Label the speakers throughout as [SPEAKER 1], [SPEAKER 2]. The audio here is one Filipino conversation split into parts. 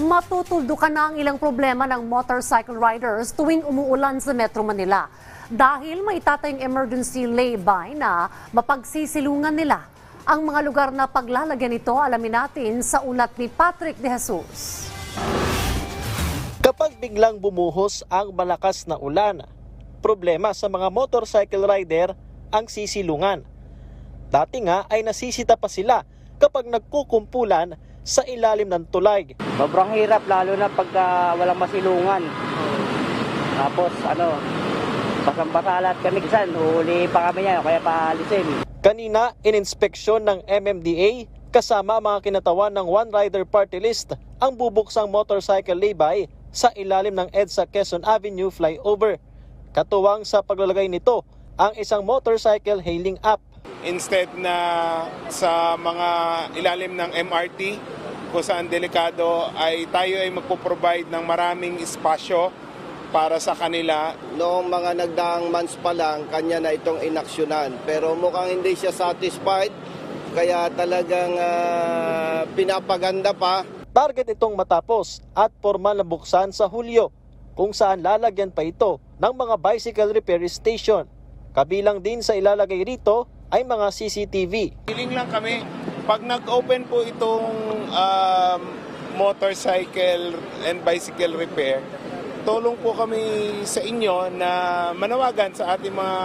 [SPEAKER 1] matutuldukan na ang ilang problema ng motorcycle riders tuwing umuulan sa Metro Manila. Dahil may itatayong emergency lay-by na mapagsisilungan nila. Ang mga lugar na paglalagyan nito alamin natin sa ulat ni Patrick De Jesus.
[SPEAKER 2] Kapag biglang bumuhos ang malakas na ulan, problema sa mga motorcycle rider ang sisilungan. Dati nga ay nasisita pa sila kapag nagkukumpulan sa ilalim ng tulay.
[SPEAKER 3] Sobrang hirap lalo na pagka walang masilungan. Tapos ano, basang-basalat kami kisan, uhuli pa kami yan, kaya paalisin.
[SPEAKER 2] Kanina, ininspeksyon ng MMDA kasama mga kinatawan ng One Rider Party List ang bubuksang motorcycle lay-by sa ilalim ng EDSA Quezon Avenue flyover. Katuwang sa paglalagay nito ang isang motorcycle hailing app.
[SPEAKER 4] Instead na sa mga ilalim ng MRT kung saan delikado ay tayo ay magpo-provide ng maraming espasyo para sa kanila.
[SPEAKER 5] Noong mga nagdaang months pa lang, kanya na itong inaksyonan. Pero mukhang hindi siya satisfied, kaya talagang ah, pinapaganda pa.
[SPEAKER 2] Target itong matapos at formal na buksan sa Hulyo kung saan lalagyan pa ito ng mga bicycle repair station. Kabilang din sa ilalagay rito ay mga CCTV.
[SPEAKER 4] Feeling lang kami, pag nag-open po itong um, motorcycle and bicycle repair, tulong po kami sa inyo na manawagan sa ating mga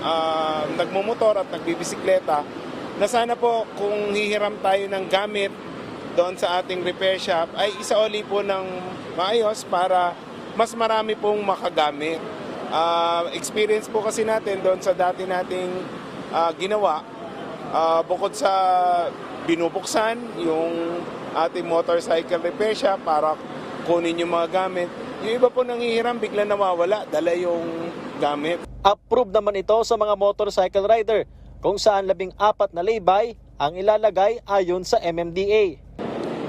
[SPEAKER 4] ah, nagmumotor at nagbibisikleta na sana po kung hihiram tayo ng gamit doon sa ating repair shop ay isauli po ng maayos para mas marami pong makagamit. Ah, experience po kasi natin doon sa dati nating ah, ginawa, ah, bukod sa binubuksan yung ating motorcycle repair shop para kunin yung mga gamit, yung iba po nanghihiram bigla nawawala, dala yung gamit.
[SPEAKER 2] Approved naman ito sa mga motorcycle rider kung saan labing apat na lay-by ang ilalagay ayon sa MMDA.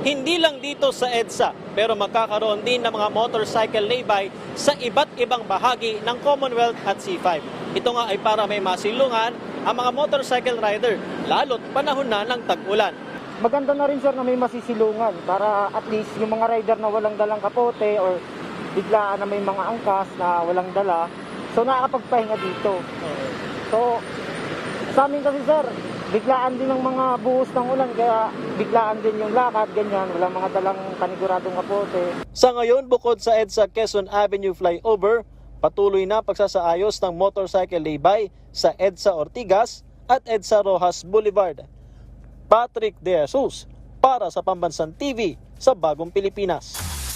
[SPEAKER 2] Hindi lang dito sa EDSA pero magkakaroon din ng mga motorcycle lay-by sa iba't ibang bahagi ng Commonwealth at C5. Ito nga ay para may masilungan ang mga motorcycle rider lalo't panahon na ng tag-ulan.
[SPEAKER 3] Maganda na rin sir na may masisilungan para at least yung mga rider na walang dalang kapote or biglaan na may mga angkas na walang dala, so nakakapagpahinga dito. So, sa amin kasi sir, biglaan din ng mga buhos ng ulan, kaya biglaan din yung lakad, ganyan, walang mga dalang paniguradong kapote.
[SPEAKER 2] Sa ngayon, bukod sa EDSA Quezon Avenue flyover, patuloy na pagsasaayos ng motorcycle lay-by sa EDSA Ortigas at EDSA Rojas Boulevard. Patrick De Jesus para sa Pambansang TV sa Bagong Pilipinas.